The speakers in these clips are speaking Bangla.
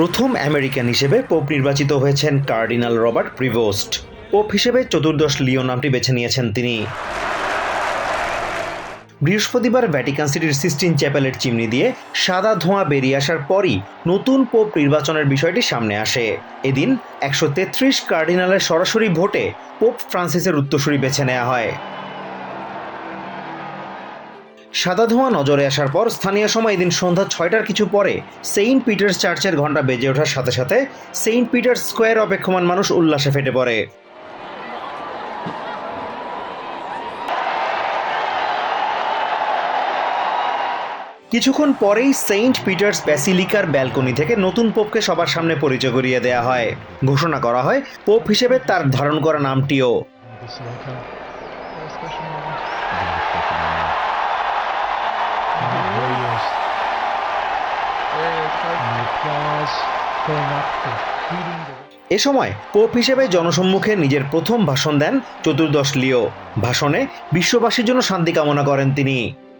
প্রথম আমেরিকান হিসেবে পোপ নির্বাচিত হয়েছেন কার্ডিনাল রবার্ট প্রিভোস্ট। পোপ হিসেবে চতুর্দশ লিও নামটি বেছে নিয়েছেন তিনি। বৃহস্পতিবার ভ্যাটিকান সিটির সিস্টিন চ্যাপেলের চিমনি দিয়ে সাদা ধোঁয়া বেরিয়ে আসার পরই নতুন পোপ নির্বাচনের বিষয়টি সামনে আসে। এদিন একশো তেত্রিশ কার্ডিনালের সরাসরি ভোটে পোপ ফ্রান্সিসের উত্তরসূরি বেছে নেওয়া হয়। সাদা ধোঁয়া নজরে আসার পর স্থানীয় সময় এদিন সন্ধ্যা ছয়টার কিছু পরে সেইন্ট পিটার্স চার্চের ঘণ্টা বেজে ওঠার সাথে সাথে সেইন্ট পিটার্স স্কোয়ার অপেক্ষমান মানুষ উল্লাসে ফেটে পড়ে। কিছুক্ষণ পরেই সেন্ট পিটার্স ব্যাসিলিকার ব্যালকনি থেকে নতুন পোপকে সবার সামনে পরিচয় করিয়ে দেয়া হয়। ঘোষণা করা হয়, পোপ হিসেবে তার ধারণ করা নামটিও। And here he is. এ সময় পোপ হিসেবে জনসম্মুখে নিজের প্রথম ভাষণ দেন চতুর্দশ লিও ভাষণে বিশ্ববাসীর জন্য শান্তি কামনা করেন তিনি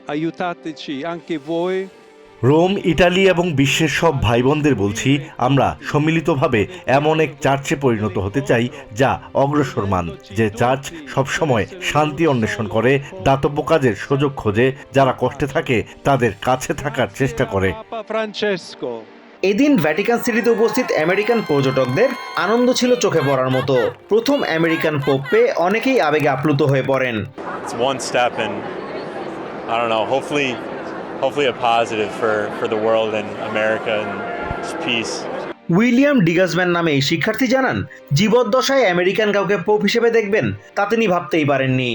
Aiutateci anche voi Rome Italy এবং বিশ্বের সব ভাই বোনদের বলছি আমরা সম্মিলিতভাবে এমন এক চার্চে পরিণত হতে চাই যা অগ্রসরমান যে চার্চ সবসময় শান্তি অন্বেষণ করে দাতব্য কাজের সুযোগ খোঁজে যারা কষ্টে থাকে তাদের কাছে থাকার চেষ্টা করে। এদিন ভ্যাটিকান সিটিতে উপস্থিত আমেরিকান পর্যটকদের আনন্দ ছিল চোখে পড়ার মতো। প্রথম আমেরিকান পোপ পেয়ে অনেকেই আবেগে আপ্লুত হয়ে পড়েন। It's one step and I don't know, hopefully hopefully a positive for, for the world and America and just peace. William ডিগাসম্যান নামে এই শিক্ষার্থী জানান জীবদ্দশায় আমেরিকান কাউকে পোপ হিসেবে দেখবেন তা তিনি ভাবতেই পারেননি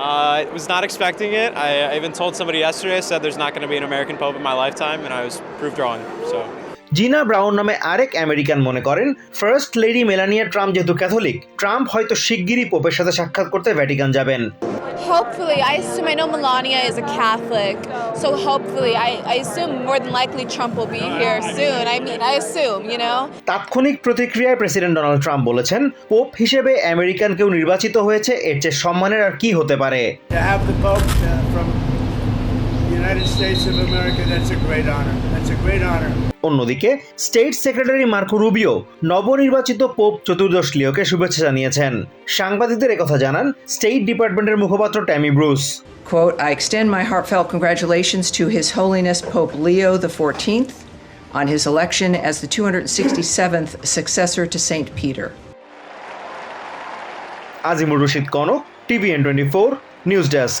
I was not expecting it. I, I even told somebody yesterday, I said there's not going to be an American Pope in my lifetime, and I was proved wrong. So. Gina Brown নামে আরেক আমেরিকান মনে করেন ফার্স্ট লেডি মেলানিয়া ট্রাম্প যেহেতু ক্যাথলিক ট্রাম্প হয়তো শিগগিরই পোপের সাথে সাক্ষাৎ করতে ভ্যাটিকান যাবেন Hopefully, I assume I know Melania is a Catholic, so hopefully, I, I assume more than likely Trump will be here soon. I mean, I assume, you know. তাৎক্ষণিক প্রতিক্রিয়ায় প্রেসিডেন্ট ডোনাল্ড ট্রাম্প বলেছেন পোপ হিসেবে আমেরিকান কেউ নির্বাচিত হয়েছে এর চেয়ে সম্মানের আর কি হতে পারে অন্যদিকে স্টেট সেক্রেটারি মার্কো রুবিও নবনির্বাচিত পোপ চতুর্দশ লিওকে শুভেচ্ছা জানিয়েছেন সাংবাদিকদের একথা জানান স্টেট ডিপার্টমেন্টের মুখপাত্র Tammy Bruce Quote, I extend my heartfelt congratulations to His Holiness Pope Leo XIV on his election as the 267th successor to St. Peter. Azimur Rashid Konok TVN twenty four news desk